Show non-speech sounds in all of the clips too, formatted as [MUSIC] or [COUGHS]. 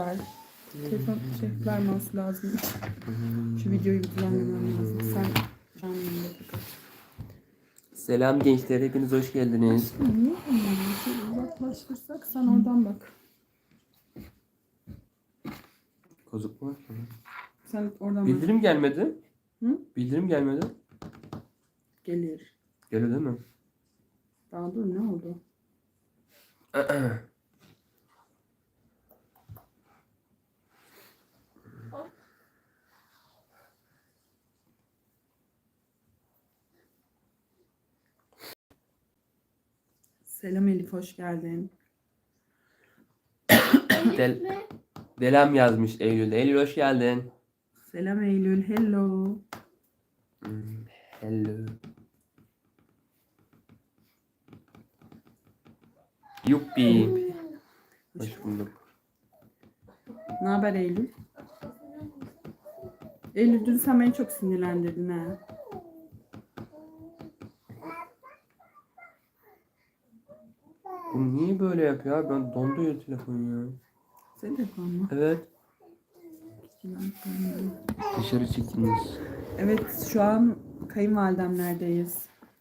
arkadaşlar. Telefon şey vermesi lazım. Şu videoyu düzenlemem lazım. Sen canlı yayında takıl. Selam gençler, hepiniz hoş geldiniz. Niye uzaklaştırsak sen oradan bak. Kozuk mu var? Sen oradan bak. Bildirim gelmedi. Hı? Bildirim gelmedi. Gelir. Geliyor değil mi? Daha dur ne oldu? [CLEARS THROAT] Selam Elif hoş geldin. Del Delam yazmış Eylül. Eylül hoş geldin. Selam Eylül hello. Hmm, Hello. Yuppi. Hoş bulduk. Ne haber Eylül? Eylül dün sen beni çok sinirlendirdin ha. Bu niye böyle yapıyor abi? Ben donduyor telefon ya. Senin telefon mu? Evet. Dışarı çıktınız. Evet şu an kayınvalidemlerdeyiz.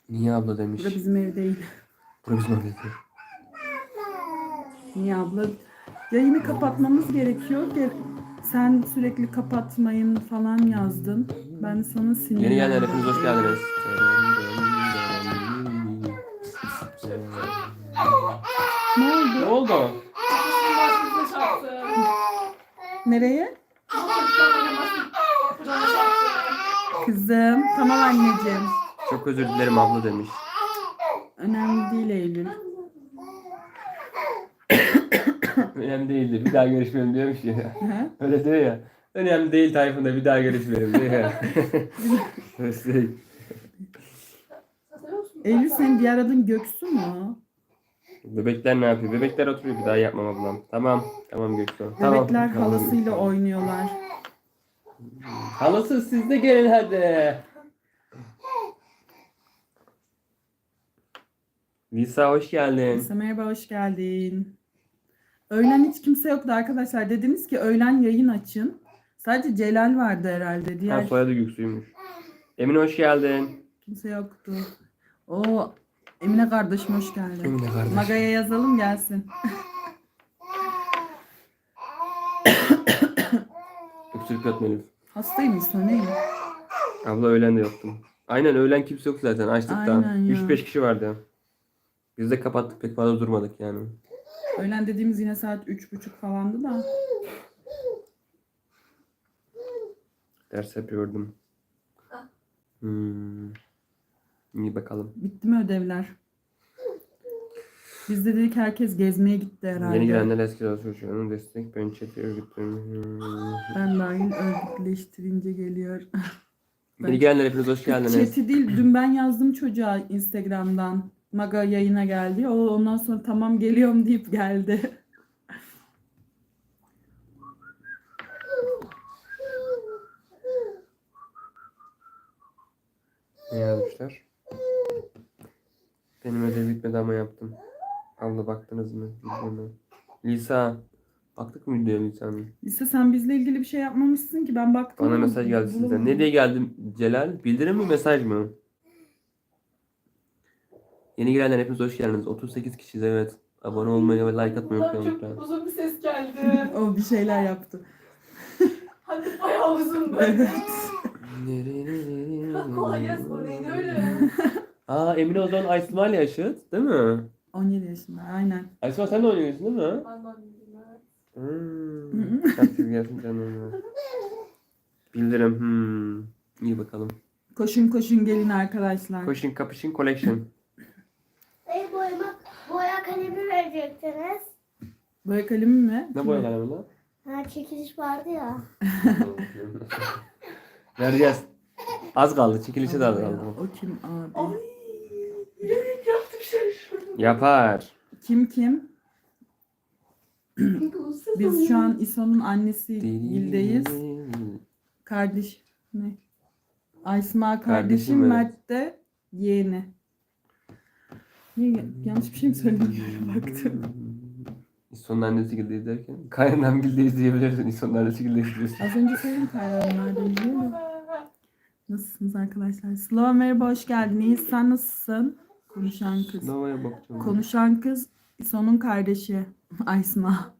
Niye abla demiş. Burada bizim ev değil. Bura bizim evdedir. Niye abla? Yayını kapatmamız gerekiyor. Ge- Sen sürekli kapatmayın falan yazdın. Ben sana sinirlendim. Yeni gelenler hepiniz hoş geldiniz. Oldu? Ne oldu? Nereye? Kızım. Tamam anneciğim. Çok özür dilerim abla demiş. Önemli değil Eylül. Önemli değildi. Bir daha görüşmeyelim diyormuş ya. Hı? Öyle diyor ya. Önemli değil Tayfun'da bir daha görüşmeyelim diyor ya. Öyle [LAUGHS] Eylül senin diğer adın Göksu mu? Bebekler ne yapıyor? Bebekler oturuyor bir daha yapmam ablam. Tamam. Tamam Göksu. Tamam. Bebekler halasıyla oynuyorlar. Halası siz de gelin hadi. Lisa hoş geldin. Lisa merhaba hoş geldin. Öğlen hiç kimse yoktu arkadaşlar. Dediniz ki öğlen yayın açın. Sadece Celal vardı herhalde. Ha, Diğer soyadı Göksu'ymuş. Emine hoş geldin. kimse yoktu. O Emine kardeşim hoş geldin. Emine kardeşim. Maga'ya yazalım gelsin. Öksürük atma Elif. Hastayım Soneyim. Abla öğlen de yoktum. Aynen öğlen kimse yok zaten açtık da. Aynen ya. 3-5 kişi vardı. Biz de kapattık pek fazla durmadık yani. Öğlen dediğimiz yine saat üç buçuk falandı da. Ders yapıyordum. Hmm. İyi bakalım. Bitti mi ödevler? Biz de dedik herkes gezmeye gitti herhalde. Yeni gelenler eski çalışıyor. destek ben örgütüm. Hmm. Ben dahil örgütleştirince geliyor. Yeni gelenler hepiniz hoş geldiniz. Chat'i değil dün ben yazdım çocuğa Instagram'dan. Maga yayına geldi. O ondan sonra tamam geliyorum deyip geldi. Ne yazmışlar? Benim ödev bitmedi ama yaptım. Abla baktınız mı? Videoma. Lisa. Baktık mı videoya Lisa'nın? Lise sen bizle ilgili bir şey yapmamışsın ki ben baktım. Bana ama mesaj geldi sizden. bulamadım. Ne diye geldi Celal? Bildirim mi mesaj mı? Yeni gelenler hepiniz hoş geldiniz. 38 kişiyiz evet. Abone olmayı ve like atmayı unutmayın lütfen. Çok uzun bir ses geldi. [LAUGHS] O bir şeyler yaptı. [LAUGHS] Hadi bayağı uzun böyle. Evet. [LAUGHS] Kolay gelsin öyle? Aa Emine o zaman Aysmal yaşıt değil mi? 17 yaşında aynen. Aysmal sen de oynuyorsun değil mi? Anlam bilmem. Hmm. Takdir gelsin canım. Bildirim. Hmm. İyi bakalım. Koşun koşun gelin arkadaşlar. Koşun kapışın collection. Bey boyama, boya kalemi verecektiniz. Boya kalemi mi? Ne boyalar bunlar? Ha çekiliş vardı ya. Vereceğiz. Az kaldı. Çekilişe de az kaldı. O kim abi? Ay. Yürek yaptım şey şurada. Yapar. Kim kim? [CLEARS THROAT] Biz şu an İso'nun annesi Değil. Gildeyiz. Kardeş ne? Aysma kardeşim, Kardeşim, evet. Mert de yeğeni. Niye, yanlış bir şey mi söylemiyorum [LAUGHS] baktım. İson'un annesi gibi izlerken. Kaynanam gibi izleyebilirsin. İson'un annesi gibi izliyorsun. Az önce söyledim değil mi? Nasılsınız arkadaşlar? Slava merhaba hoş geldiniz. Sen nasılsın? Konuşan kız. Nova'ya bakacağım. Konuşan kız İso'nun kardeşi [LAUGHS] Aysma.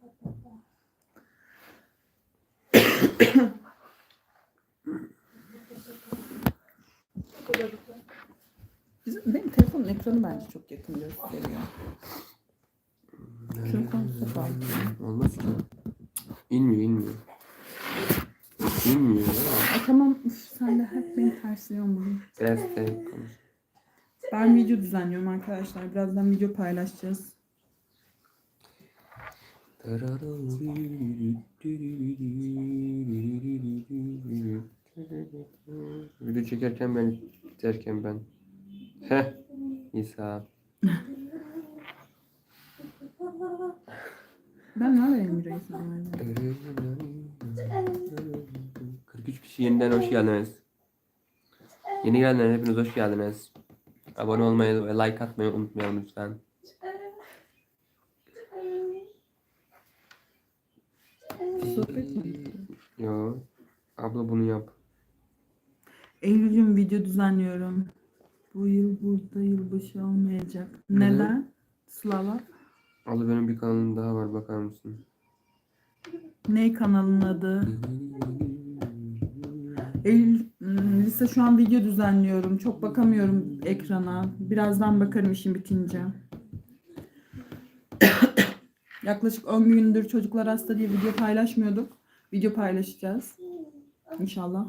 Bizim, benim telefonun ekranı bence çok yakın gösteriyor. Şunu konuşsak. Olmaz ki. İnmiyor inmiyor. İnmiyor ya. Ay, tamam üf, sen de hep beni tersliyorsun bugün. Biraz da konuş. Ben video düzenliyorum arkadaşlar. Birazdan video paylaşacağız. Video çekerken ben, derken ben. Heh. İsa. Ben ne yapayım Mira'yı sana? 43 kişi yeniden hoş geldiniz. Yeni gelenler hepiniz hoş geldiniz. Abone olmayı ve like atmayı unutmayalım lütfen. Yo. Abla bunu yap. Eylül'ün video düzenliyorum. Bu yıl burada yılbaşı olmayacak. Neden? Slava. Abla benim bir kanalım daha var bakar mısın? Ne kanalın adı? Eylül, hmm, Lise şu an video düzenliyorum. Çok bakamıyorum ekrana. Birazdan bakarım işim bitince. [COUGHS] Yaklaşık 10 gündür çocuklar hasta diye video paylaşmıyorduk. Video paylaşacağız. İnşallah.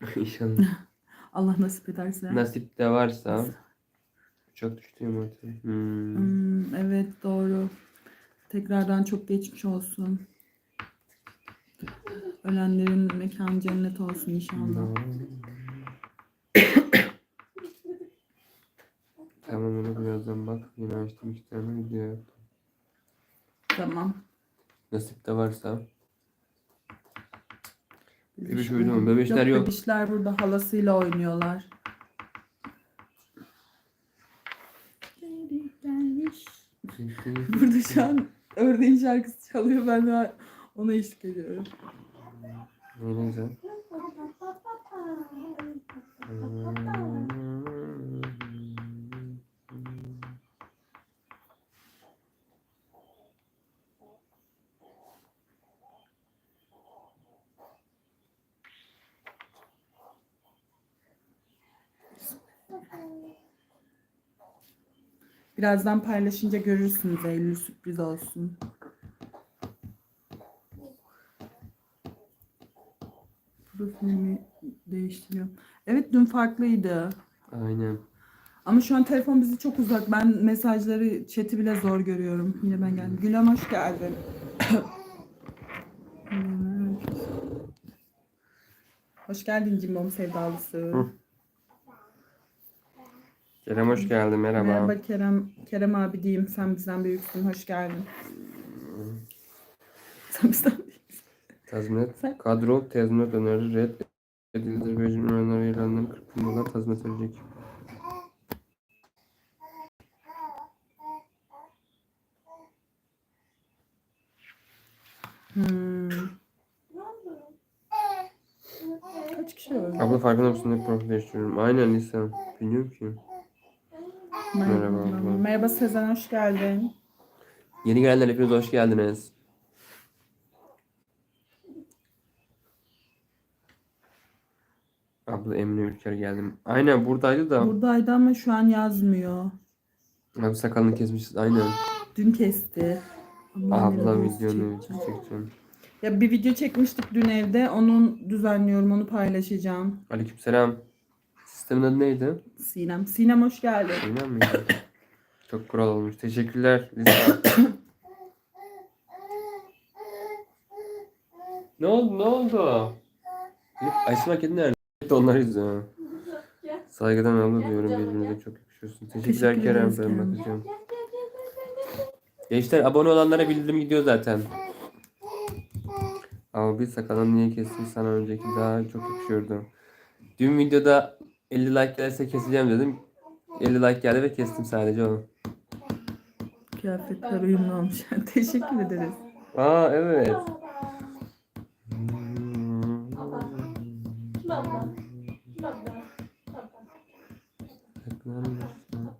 [LAUGHS] İnşallah. [LAUGHS] Allah nasip ederse. Nasip de varsa. Çok düştüğüm ortaya. Hmm. Hmm, evet doğru. Tekrardan çok geçmiş olsun. Ölenlerin mekan cennet olsun inşallah. tamam onu birazdan bak. Yine açtım iki tane video yaptım. Tamam. Nasip de varsa. Bebiş uyudu mu? Bebişler yok. Bebişler burada halasıyla oynuyorlar. Geri gelmiş. [LAUGHS] Burada şu an ördeğin şarkısı çalıyor. Ben de ona eşlik ediyorum. Ne güzel. Birazdan paylaşınca görürsünüz Eylül sürpriz olsun. Profilimi değiştiriyorum. Evet dün farklıydı. Aynen. Ama şu an telefon bizi çok uzak. Ben mesajları, chat'i bile zor görüyorum. Yine ben geldim. Gülem hoş geldin. [LAUGHS] Hoş geldin Cimbom sevdalısı. Hı. Kerem hoş geldin. Merhaba. Merhaba Kerem. Kerem abi diyeyim. Sen bizden büyüksün. Hoş geldin. Sen bizden. Tazminat. Kadro tazminat öneri red edildi. Rejim öneri ilanların 40 bin dolar tazminat verecek. Hmm. Kaç kişi var? Abla farkında mısın? Hep profil değiştiriyorum. Aynen Lisa. Bilmiyorum ki. Merhaba abla. Merhaba Sezen hoş geldin. Yeni gelenler hepiniz hoş geldiniz. Abla Emine Ülker geldim. Aynen buradaydı da. Buradaydı ama şu an yazmıyor. Abi sakalını kesmişiz. Aynen. Dün kesti. Abla yarabbim, videonu çekeceğim. Ya bir video çekmiştik dün evde. Onun düzenliyorum. Onu paylaşacağım. Aleykümselam. Sistemin adı neydi? Sinem. Sinem hoş geldin. Aynen miydi? [LAUGHS] Çok kural olmuş. Teşekkürler. [COUGHS] Ne oldu? Ne oldu? Aysma kedi nerede? Onlar izliyor. Saygıdan abla diyorum birbirinize çok yakışıyorsun. Teşekkürler Teşekkür Kerem ederiz ben Kerem. bakacağım. Gençler abone olanlara bildirim gidiyor zaten. Abi sakalını niye kestin sana önceki daha çok yakışıyordu. Dün videoda 50 like gelirse keseceğim dedim. 50 like geldi ve kestim sadece onu. Kıyafetler uyumlu olmuş. [LAUGHS] Teşekkür ederiz. Aa evet.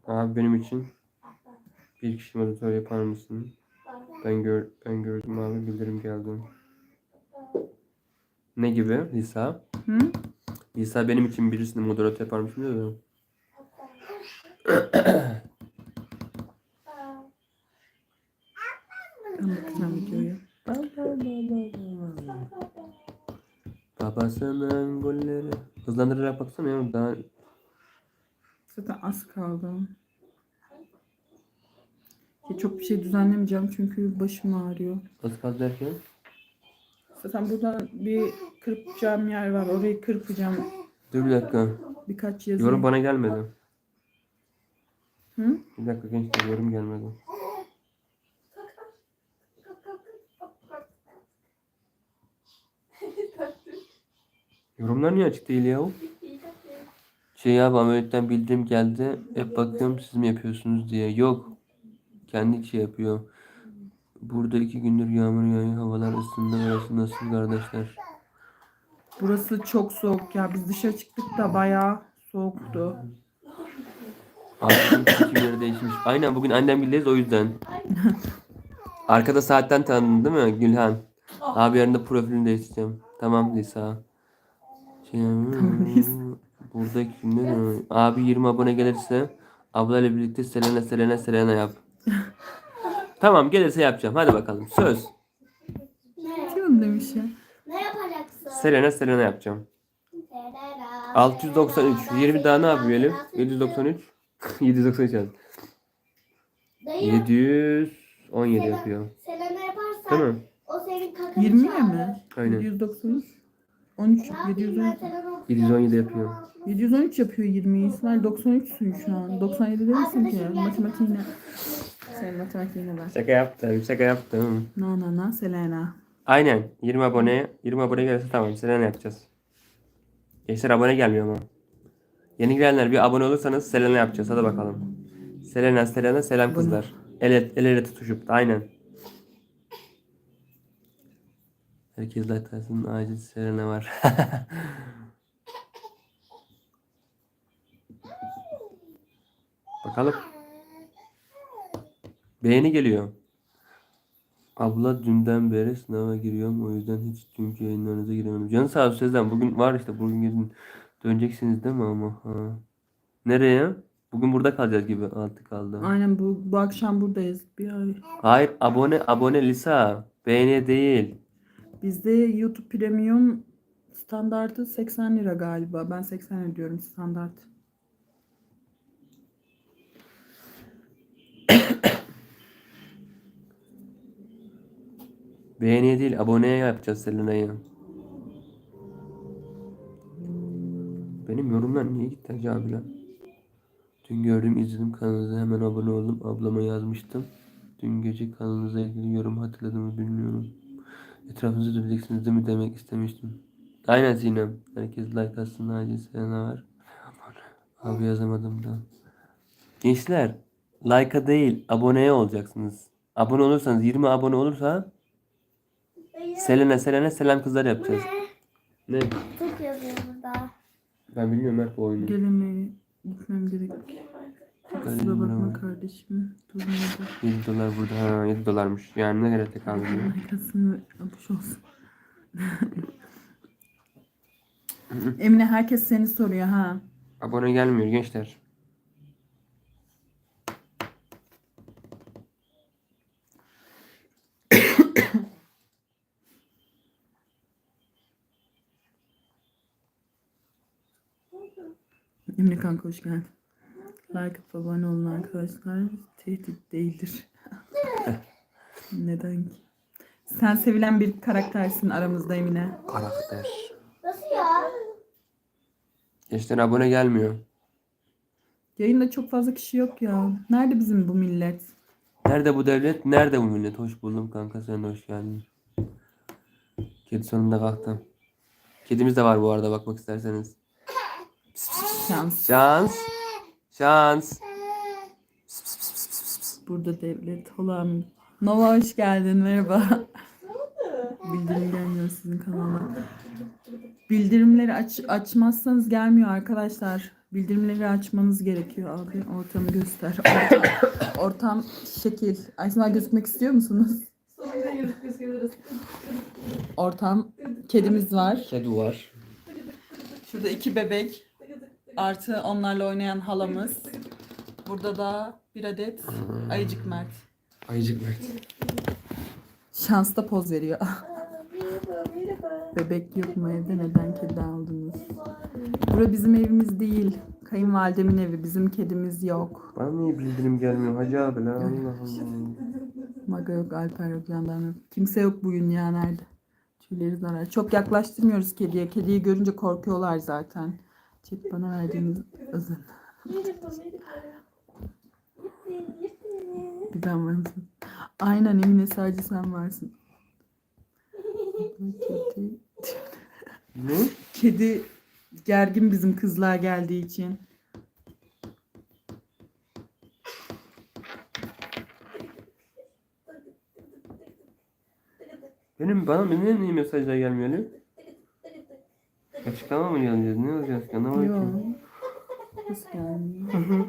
Abi benim için bir kişi moderatör yapar mısın? Ben gör ben gördüm abi bildirim geldi. Ne gibi Lisa? Hı? Lisa benim için birisini moderatör yapar mısın videoya. Babasının golleri. Hızlandırarak baksana ya daha Zaten az kaldı. Ya çok bir şey düzenlemeyeceğim çünkü başım ağrıyor. az kaldı derken. Zaten burada bir kırpacağım yer var. Orayı kırpacağım. Dur bir dakika. Birkaç yazı. Yorum bana gelmedi. Hı? Bir dakika gençler yorum gelmedi. Yorumlar niye açık değil ya? Şey ya Ameliyattan bildirim geldi. Hep bakıyorum siz mi yapıyorsunuz diye. Yok. Kendi şey yapıyor. Burada iki gündür yağmur yağıyor. Havalar ısındı. Orası nasıl kardeşler? Burası çok soğuk ya. Biz dışarı çıktık da bayağı soğuktu. Abi kimleri değişmiş. Aynen bugün annem bildiğiz o yüzden. [LAUGHS] Arkada saatten tanıdın değil mi Gülhan? Abi yarın da profilini değiştireceğim. Tamam Lisa. [LAUGHS] Şey, Lisa. Burada kimler? Abi 20 abone gelirse ablayla birlikte Selena Selena Selena yap. [LAUGHS] tamam gelirse yapacağım. Hadi bakalım. Söz. Ne? Kim demiş ya? Ne yapacaksın? Selena Selena yapacağım. 693. 20 daha ne yapıyor Elif? 793. 793 yaz. Dayı 717 yapıyor. Selena yaparsan Değil mi? o senin kakanı 20 çağırır. mi? Aynen. 793. 13, Ne yapayım ben 713. Selena 717 yapıyor. 713 yapıyor 20. İsmail 93'sün şu an. 97 değilsin ki. Matematiğine. Senin matematiğine ver. Şaka yaptım, şaka yaptım. Na na na Selena. Aynen 20 abone 20 abone gelirse tamam Selena yapacağız. Gençler abone gelmiyor ama. Yeni gelenler bir abone olursanız Selena yapacağız hadi bakalım. Selena Selena selam kızlar. El, el, el ele tutuşup aynen. Herkes like atsın acil Selena var. [LAUGHS] bakalım. Beğeni geliyor. Abla dünden beri sınava giriyorum. O yüzden hiç dünkü yayınlarınıza giremedim. Canı sağ olsun Sezen. Bugün var işte. Bugün girin. Döneceksiniz değil mi ama? Ha. Nereye? Bugün burada kalacağız gibi. Altı kaldı. Aynen bu, bu akşam buradayız. Bir ay. Hayır. Abone abone Lisa. Beğeni değil. Bizde YouTube Premium standartı 80 lira galiba. Ben 80 ödüyorum standart. Beğeni değil. Aboneye yapacağız Selena'yı. Benim yorumlar niye gitti acaba abiler? Dün gördüm izledim kanalınıza hemen abone oldum. Ablama yazmıştım. Dün gece kanalınıza ilgili yorum hatırladığımı bilmiyorum. Etrafınızda duracaksınız değil mi demek istemiştim. Aynen Sinem. Herkes like atsın. Acil Selena var. Abi yazamadım da. Gençler like'a değil aboneye olacaksınız. Abone olursanız 20 abone olursa Selena Selena selam kızlar yapacağız. Ne? Tık yazıyor burada. Ben bilmiyorum Mert bu oyunu. Gelemeye gitmem gerek. Kusura bakma kardeşim. Durmadı. 7 dolar burada. Ha 7 dolarmış. Yani ne gerek kaldı diyor. Arkasını yapmış olsun. [LAUGHS] Emine herkes seni soruyor ha. Abone gelmiyor gençler. Emine kanka hoş geldin. Like abone olun arkadaşlar. Tehdit değildir. [LAUGHS] Neden ki? Sen sevilen bir karaktersin aramızda Emine. Karakter. Nasıl ya? Gençler abone gelmiyor. Yayında çok fazla kişi yok ya. Nerede bizim bu millet? Nerede bu devlet? Nerede bu millet? Hoş buldum kanka sen de hoş geldin. Kedi sonunda kalktı. Kedimiz de var bu arada bakmak isterseniz. Şans. Şans. Şans. Bu Burada devlet olan. Nova hoş geldin. Merhaba. Bildirim gelmiyor sizin kanala. Bildirimleri aç, açmazsanız gelmiyor arkadaşlar. Bildirimleri açmanız gerekiyor abi. Ortamı göster. Ortam, ortam şekil. Aysma gözükmek istiyor musunuz? Ortam. Kedimiz var. Kedi var. Şurada iki bebek. Artı onlarla oynayan halamız. Burada da bir adet ayıcık Mert. Ayıcık Mert. Şansta poz veriyor. Bebek yok mu evde neden kedi aldınız? Bura bizim evimiz değil. Kayınvalidemin evi. Bizim kedimiz yok. Bana niye bildirim gelmiyor Hacı abi lan? Allah Allah. Maga yok, Alper yok, jandarma yok. Kimse yok bugün ya nerede? Tüyleri zarar. Çok yaklaştırmıyoruz kediye. Kediyi görünce korkuyorlar zaten. Çek bana verdiğiniz özün. Bir ben varım. Aynen Emine sadece sen varsın. Kedi, Ne? kedi gergin bizim kızlar geldiği için. Benim bana niye niye mesajlar gelmiyor? Açıklama mı geleceğiz? Ne olacağız ki? Anlamadım Yok. ki. Nasıl gelmiyor?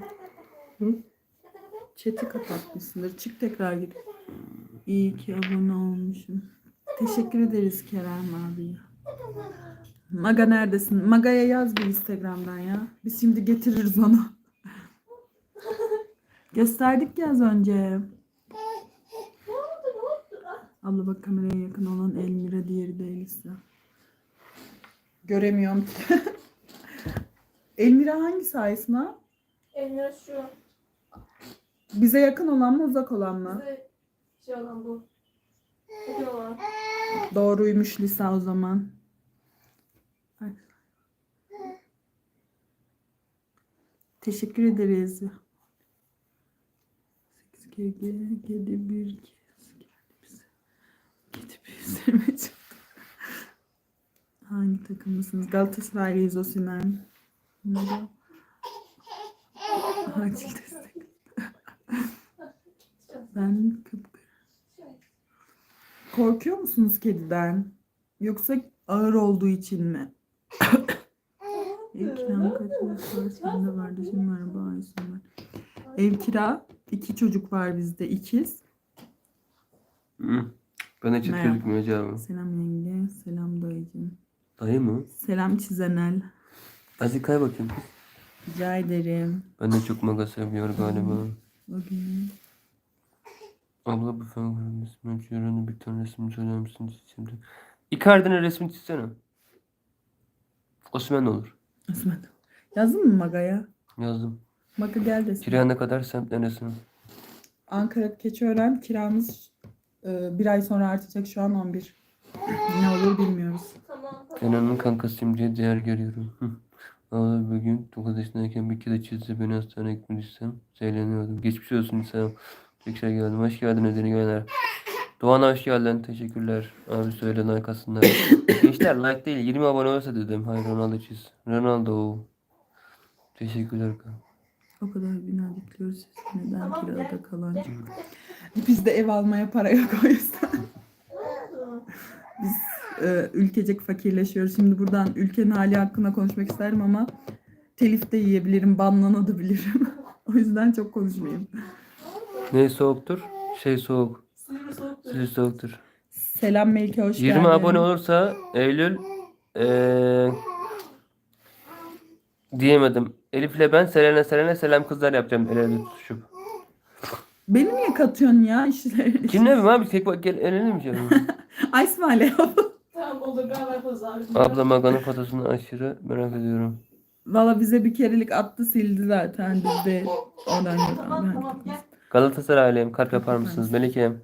Chat'i kapatmışsındır. Çık tekrar gir. İyi ki abone olmuşum. Teşekkür ederiz Kerem abi. Maga neredesin? Maga'ya yaz bir Instagram'dan ya. Biz şimdi getiririz onu. Gösterdik ya az önce. Abla bak kameraya yakın olan Elmira diğeri de Elisa. Göremiyorum ki. Elmira hangi sayesinde? Elmira şu. Bize yakın olan mı uzak olan mı? Bize şey olan bu. Olan. Doğruymuş Lisa o zaman. Ay. Teşekkür ederiz. 8 kg kedi bir kez geldi bize. Üzerime çıktı. Hangi takımlısınız? Galatasaraylıyız Osimhen. Bunları- Acil destek. ben. Korkuyor musunuz kediden? Yoksa ağır olduğu için mi? [COUGHS] Ev kiram kaç var? Senin de kardeşin var. Bağırsın var. Ev kira. iki çocuk var bizde. ikiz. Hı. Ben de chat Merhaba. gözükmüyor abi. Selam yenge. Selam dayıcım. Dayı mı? Selam çizenel. Azıcık kay bakayım. Rica ederim. Ben de çok maga seviyor galiba. Bugün. Abla bu fen grubun ismi açıyor. bir tane resim söyler misin şimdi? Icardi'nin resmini çizsene. Osman olur. Osman. Yazdın mı Maga'ya? Yazdım. Maga gel desin. Kira ne kadar semt neresi? Ankara Keçiören kiramız e, bir ay sonra artacak. Şu an 11. Ne olur bilmiyoruz. Kenan'ın kankasıyım diye değer görüyorum. Abla bugün 9 yaşındayken bir kere çizdi beni hastaneye gitmişsem eğleniyordum. Geçmiş olsun insan. Tekrar geldim. Hoş geldin Edeni Göner. Doğan hoş geldin. Teşekkürler. Abi söyle like atsınlar. Gençler like değil 20 abone olsa dedim. Hayır Ronaldo çiz. Ronaldo. Teşekkürler. kanka. O kadar bina dikliyoruz siz neden Tamam, kirada kalan Bizde ev almaya para yok o yüzden. [LAUGHS] Biz e, ülkecek fakirleşiyoruz. Şimdi buradan ülkenin hali hakkında konuşmak isterim ama telif de yiyebilirim, banlanabilirim. [LAUGHS] o yüzden çok konuşmayayım. Ne soğuktur? Şey soğuk. Sivri soğuktur. Soğuktur. Selam Melike hoş 20 geldin. abone olursa Eylül eee diyemedim. Elif ile ben Selena Selena selam kızlar yapacağım el ele tutuşup. Beni niye katıyorsun ya işleri? Kim ne [LAUGHS] bileyim abi tek bak gel el ele mi canım? Ay İsmail yap. Abla Maga'nın fotosunu aşırı merak ediyorum. Valla bize bir kerelik attı sildi zaten biz de oradan Tamam. Galatasaraylıyım kalp yapar mısınız? Melike'm.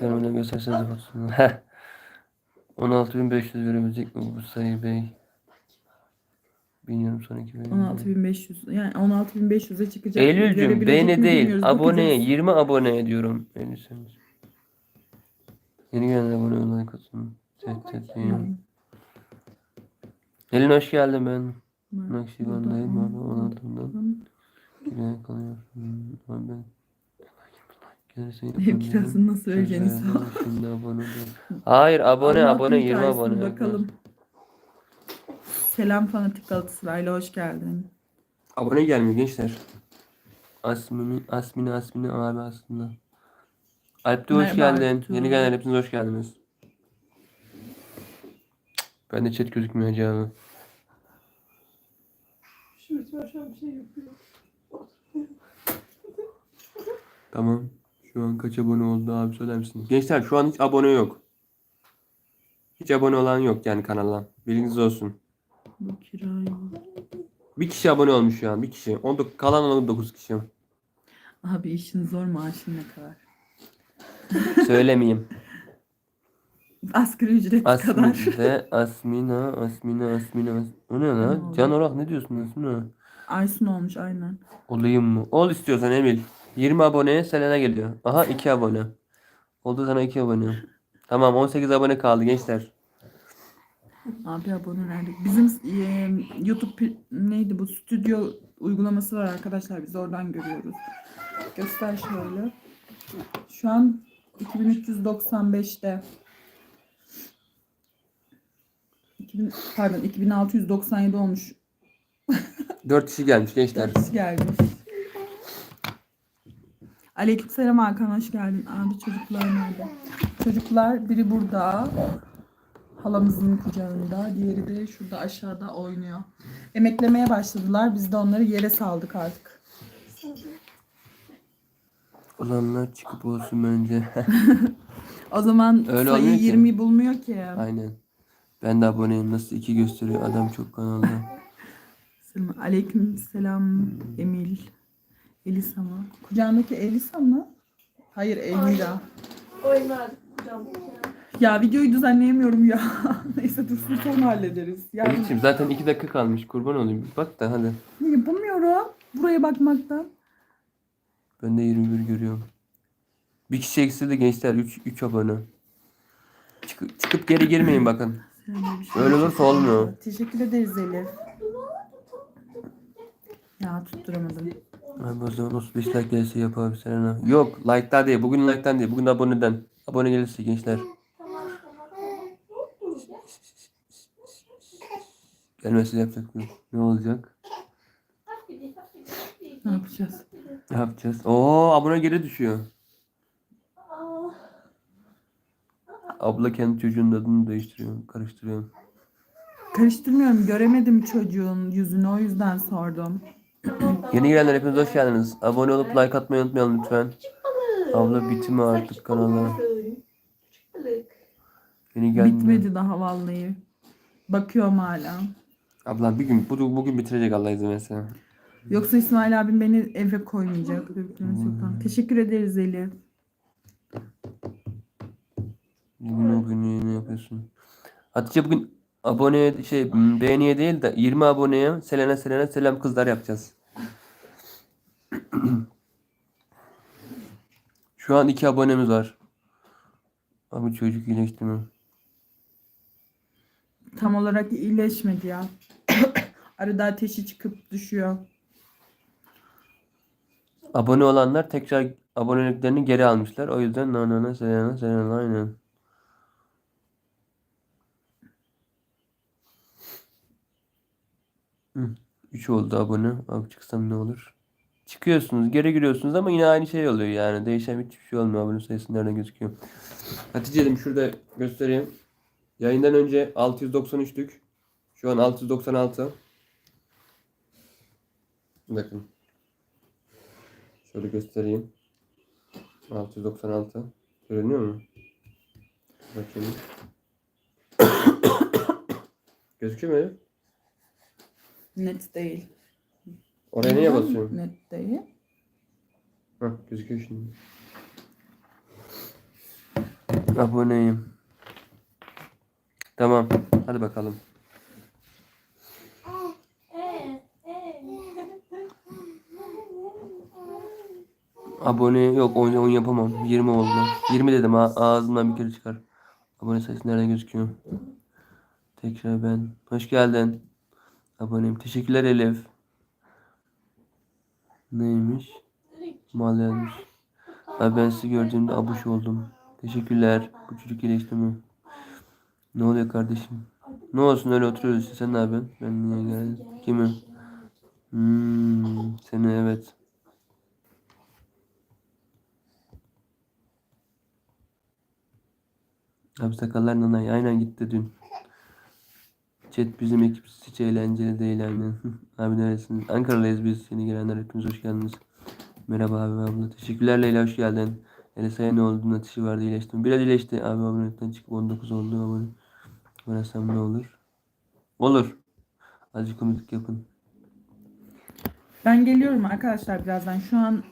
Gelmeden göstersenize fotosunu. Heh. 16.500 verebilecek mi bu sayı bey? Bilmiyorum sonraki bey. 16500 yani 16500'e çıkacak. Eylül'cüm beğeni değil bakacağız. 20 aboneye diyorum. Eylül. Yeni gelen abone like atın. Yayın. Elin hoş geldin ben. Nakşibandayım abi 16'dan. Yine kalıyor. Abi ben Ev kirasını [LAUGHS] nasıl ödeyeceğini sor. Şimdi abone ol. [LAUGHS] Hayır abone abone bin 20 tanesini abone. Bakalım. Selam fanatik Galatasaraylı hoş geldin. Abone gelmiyor gençler. Asmini Asmini Asmini abi aslında. Alp de hoş Merhaba geldin. Yeni gelenler hepiniz hoş geldiniz. Ben de chat gözükmüyor lütfen şu an bir şey yapıyor. [LAUGHS] Tamam. Şu an kaç abone oldu abi söyler misin? Gençler şu an hiç abone yok. Hiç abone olan yok yani kanala. Bilginiz olsun. Bu kirayı. Bir kişi abone olmuş şu an. Bir kişi. 19, kalan 19 kişi. Abi işin zor maaşın ne kadar? Söylemeyeyim. [LAUGHS] Asgari ücret kadar. Asmine, [LAUGHS] Asmina, Asmina, Asmina. As- O ne lan? Can olarak ne diyorsun Asmina? Aysun olmuş aynen. Olayım mı? Ol istiyorsan Emil. 20 aboneye Selena geliyor. Aha 2 abone. Oldu sana 2 abone. Tamam 18 abone kaldı gençler. Abi abonelerdik. Bizim e, YouTube neydi bu stüdyo uygulaması var arkadaşlar. Biz oradan görüyoruz. Göster şöyle. Şu an 2395'te 2000, pardon 2697 olmuş. [LAUGHS] 4 kişi gelmiş gençler. Dört kişi gelmiş. Aleykümselam Hakan hoş geldin. Abi çocuklar nerede? Çocuklar biri burada. Halamızın kucağında. Diğeri de şurada aşağıda oynuyor. Emeklemeye başladılar. Biz de onları yere saldık artık. Olanlar çıkıp olsun bence. [LAUGHS] O zaman Öyle sayı olmuyor ki. 20 bulmuyor ki. Aynen. Ben de aboneyim. Nasıl 2 gösteriyor adam çok kanalda. Selam. Aleyküm selam Emil. Elisa mı? Kucağındaki Elisa mı? Hayır Elmira. Oynar. Ya videoyu düzenleyemiyorum ya. [LAUGHS] Neyse dursun sonra hallederiz. Yani Emirciğim zaten 2 dakika kalmış. Kurban olayım. Bak da hadi. yapamıyorum. Buraya bakmaktan. Ben de 21 görüyorum. Bir kişi eksildi gençler. 3 3 abone. Çık- çıkıp geri girmeyin bakın. Bir şey. Öyle olursa olmuyor. Teşekkür ederiz Elif. Ya tutturamadım. Abi o zaman 35 like gelirse yap abi Selena. Yok like'lar değil. Bugün like'tan değil. Bugün aboneden. Abone gelirse gençler. Gelmezse yapacak mı? Ne olacak? Ne yapacağız? Ne yapacağız? Oo abone geri düşüyor. Abla kendi çocuğunun adını değiştiriyor. Karıştırıyor. Karıştırmıyorum. Göremedim çocuğun yüzünü. O yüzden sordum. Yeni gelenler hepiniz hoş geldiniz. Abone olup like atmayı unutmayalım lütfen. Abla bitimi artık kanala. Yeni gelenler. Bitmedi daha vallahi. Bakıyorum hala. Abla bir gün bu, bugün bitirecek Allah izin verirse. Yoksa İsmail abim beni eve koymayacak. Teşekkür ederiz Elif. Bugün o günü ne yapıyorsun? Hatice bugün aboneye şey beğeniye değil de 20 aboneye Selena Selena selam kızlar yapacağız. [CLEARS THROAT] Şu an 2 abonemiz var. Abi çocuk iyileşti mi? Tam olarak iyileşmedi ya. [CLEARS THROAT] Arada ateşi çıkıp düşüyor. Abone olanlar tekrar aboneliklerini geri almışlar. O yüzden na na na Selena Selena aynen. 3 oldu abone. Abi çıksam ne olur? Çıkıyorsunuz, geri giriyorsunuz ama yine aynı şey oluyor yani. Değişen hiçbir şey olmuyor. Abone sayısı nereden gözüküyor? Hatice'cim şurada göstereyim. Yayından önce 693'tük. Şu an 696. Bakın. Şöyle göstereyim. 696. Görünüyor mu? Bakayım. [COUGHS] Gözüküyor mu? Net değil. Oraya niye Neden basıyorum? Net değil. Hah gözüküyor şimdi. Aboneyim. Tamam. Hadi bakalım. Abone yok oyun, oyun yapamam. 20 oldu. 20 dedim ha, ağzımdan bir kere çıkar. Abone sayısı nereden gözüküyor? Tekrar ben. Hoş geldin. Aboneyim. Teşekkürler Elif. Neymiş? Mal yazmış. Abi ben sizi gördüğümde abuş oldum. Teşekkürler. Bu çocuk iyileşti mi? Ne oluyor kardeşim? Ne olsun öyle oturuyoruz. Sen ne yapıyorsun? Ben niye geldim? Kimi? Hmm, seni evet. Abi sakallar nanay. Aynen gitti dün. Chat bizim ekip hiç eğlenceli değil aynen. [LAUGHS] abi neresiniz? Ankara'dayız biz. Yeni gelenler hepiniz hoş geldiniz. Merhaba abi abla. Teşekkürler Leyla hoş geldin. Elisa'ya ne oldu? Ateşi vardı iyileşti mi? Biraz iyileşti. Abi abonelikten çıkıp 19 oldu abone. Öğrensem ne olur? Olur. Azıcık komiklik yapın. Ben geliyorum arkadaşlar birazdan. Şu an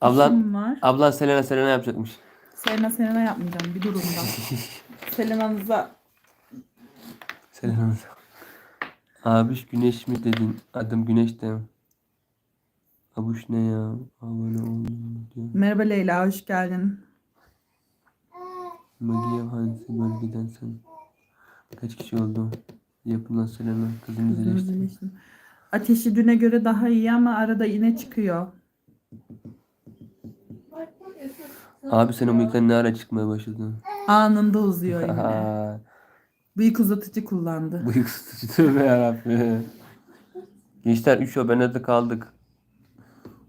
Ablan, işim var. ablan Selena Selena yapacakmış. Selena Selena yapmayacağım bir durumda. [LAUGHS] Selena'nıza Selena. Abiş güneş mi dedin? Adım güneş de. Abuş ne ya? Abone oldum diyor. merhaba Leyla hoş geldin. Magia Hansi bölgeden sen. Kaç kişi oldu? Yapılan. Kızımız Kızımız iyileşti. Ateşi düne göre daha iyi ama arada yine çıkıyor. Abi senin o bıyıklar ne ara çıkmaya başladı? Anında uzuyor yine. [LAUGHS] Bıyık uzatıcı kullandı. Bıyık tutucu tövbe yarabbim. [LAUGHS] Gençler 3 o de kaldık.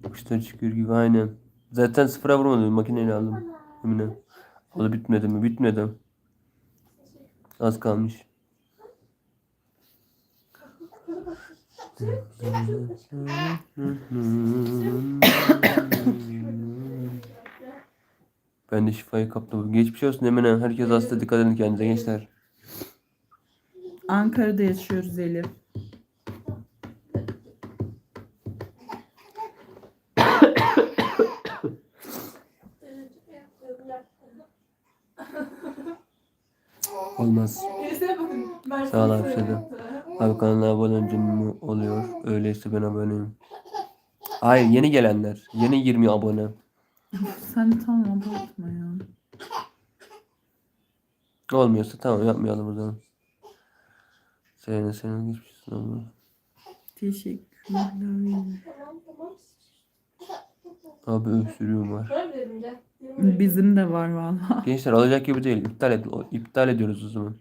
Kuşlar çıkıyor gibi aynen. Zaten sıfıra vurmadım makineyle aldım. Emine. O da bitmedi mi? Bitmedi. Az kalmış. Ben de şifayı kaptım. Geçmiş olsun Emine. Herkes hasta dikkat edin kendinize gençler. Ankara'da yaşıyoruz Elif. Olmaz. Sağ ol abi, söyleyeyim. Abi kanala abone olunca mı oluyor? Öyleyse ben aboneyim. Hayır yeni gelenler. Yeni 20 abone. Sen tam abartma ya. Olmuyorsa tamam yapmayalım o zaman. Senin senin geçmişsin ama. Teşekkürler. Tamam tamam. Abi öksürüğüm var. Bizim de var valla. Gençler olacak gibi değil. İptal et. iptal ediyoruz o zaman.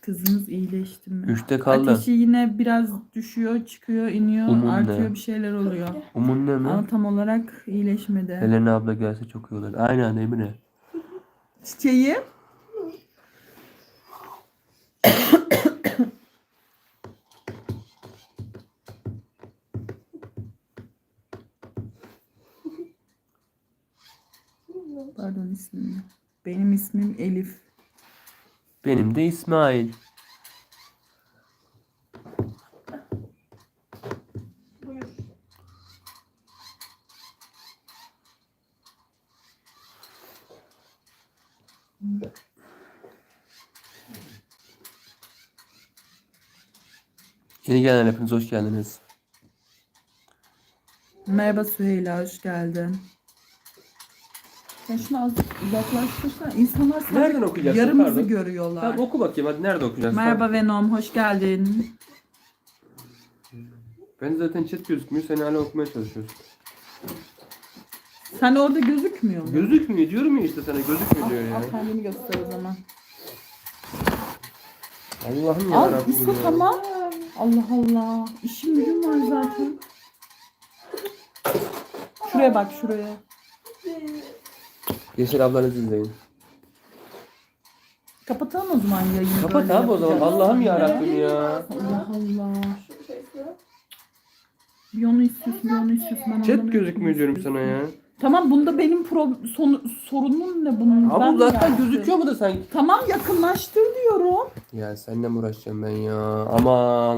Kızımız iyileşti mi? Üçte kaldı. Ateşi yine biraz düşüyor, çıkıyor, iniyor, Umum ne? artıyor bir şeyler oluyor. Umun ne mi? Ama tam olarak iyileşmedi. Helena abla gelse çok iyi olur. Aynen Emine. Çiçeği Pardon ismim. Benim ismim Elif. Benim de İsmail. Yeni gelen hepiniz hoş geldiniz. Merhaba Süheyla, hoş geldin. Sen şunu az uzaklaştırsan insanlar sadece Nereden okuyacaksın? yarımızı Pardon. görüyorlar. Tamam oku bakayım hadi nerede okuyacaksın? Merhaba Venom, hoş geldin. Ben zaten chat gözükmüyor. Seni hala okumaya çalışıyoruz. Sen orada gözükmüyor musun? Gözükmüyor diyorum ya işte sana gözükmüyor diyor ya. Al kendini göster o zaman. Allah'ım Al yarabbim İso ya. tamam. Allah Allah. İşim gücüm var zaten. Şuraya bak şuraya. Yeşil ablanızı izleyin. Kapatalım o zaman yayını. Kapat böyle abi o zaman. yapacağız. Allah'ım yarabbim ya. Allah Allah. Bir onu istiyorsun bir onu istiyorsun. Ben Chat gözükmüyor diyorum sana ya. Tamam bunda benim pro- son- sorunum ne bunun? Abi bu zaten yaptım. gözüküyor mu da sanki? Tamam yakınlaştır diyorum. Ya seninle mi uğraşacağım ben ya? Aman